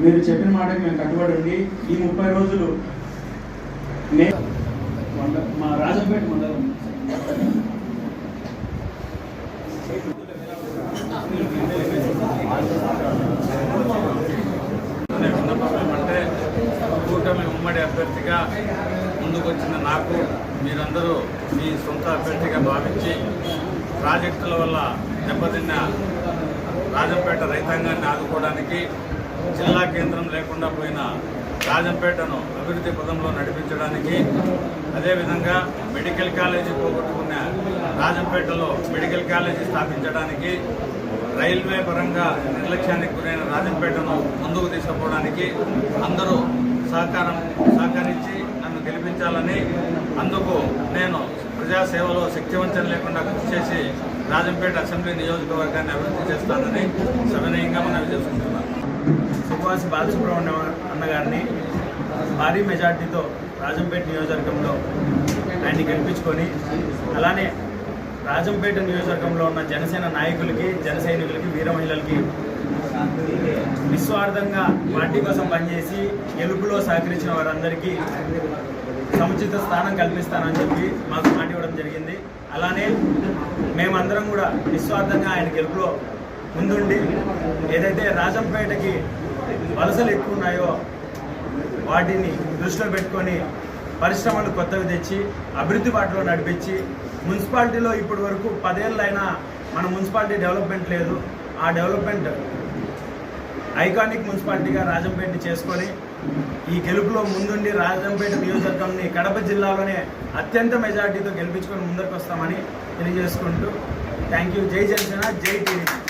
మీరు చెప్పిన మాటకి మేము కట్టుబడి ఉండి ఈ ముప్పై రోజులు నే మండ- మా రాజంపేట మండలం. ఏమంటే కూటమి ఉమ్మడి అభ్యర్థిగా ముందుకొచ్చిన నాకు మీరందరూ మీ సొంత అభ్యర్థిగా భావించి ప్రాజెక్టుల వల్ల దెబ్బతిన్న రాజంపేట రైతాంగాన్ని ఆదుకోవడానికి జిల్లా కేంద్రం లేకుండా పోయిన రాజంపేటను అభివృద్ధి పదంలో నడిపించడానికి అదేవిధంగా మెడికల్ కాలేజీ పోగొట్టుకున్న రాజంపేటలో మెడికల్ కాలేజీ స్థాపించడానికి రైల్వే పరంగా నిర్లక్ష్యానికి గురైన రాజంపేటను ముందుకు తీసుకుపోవడానికి అందరూ సహకారం అందుకు నేను ప్రజాసేవలో శక్తివంచన లేకుండా కృషి చేసి రాజంపేట అసెంబ్లీ నియోజకవర్గాన్ని అభివృద్ధి చేస్తానని సవినయంగా మనవి చేసుకుంటున్నాను. సుభాష్ బాలసుబ్రహ్మణ్యం అన్నగారిని భారీ మెజార్టీతో రాజంపేట నియోజకవర్గంలో ఆయన్ని గెలిపించుకొని అలానే రాజంపేట నియోజకవర్గంలో ఉన్న జనసేన నాయకులకి జన సైనికులకి వీర మహిళలకి నిస్వార్థంగా పార్టీ కోసం పనిచేసి గెలుపులో సహకరించిన వారందరికీ సముచిత స్థానం కల్పిస్తానని చెప్పి మాకు మాట ఇవ్వడం జరిగింది. అలానే మేమందరం కూడా నిస్వార్థంగా ఆయన గెలుపులో ముందుండి ఏదైతే రాజంపేటకి వలసలు ఎక్కువ ఉన్నాయో వాటిని దృష్టిలో పెట్టుకొని పరిశ్రమలు కొత్తవి తెచ్చి అభివృద్ధి బాటలో నడిపించి మున్సిపాలిటీలో ఇప్పటి వరకు పదేళ్ళైనా మన మున్సిపాలిటీ డెవలప్మెంట్ లేదు. ఆ డెవలప్మెంట్ ఐకానిక్ మున్సిపాలిటీగా రాజంపేట చేసుకొని ఈ గెలుపులో ముందుండి రాజంపేట నియోజకవర్గంని కడప జిల్లాలోనే అత్యంత మెజార్టీతో గెలిపించుకొని ముందరికి వస్తామని తెలియజేసుకుంటూ థ్యాంక్ యూ. జై జనసేన జై టీడీపీ.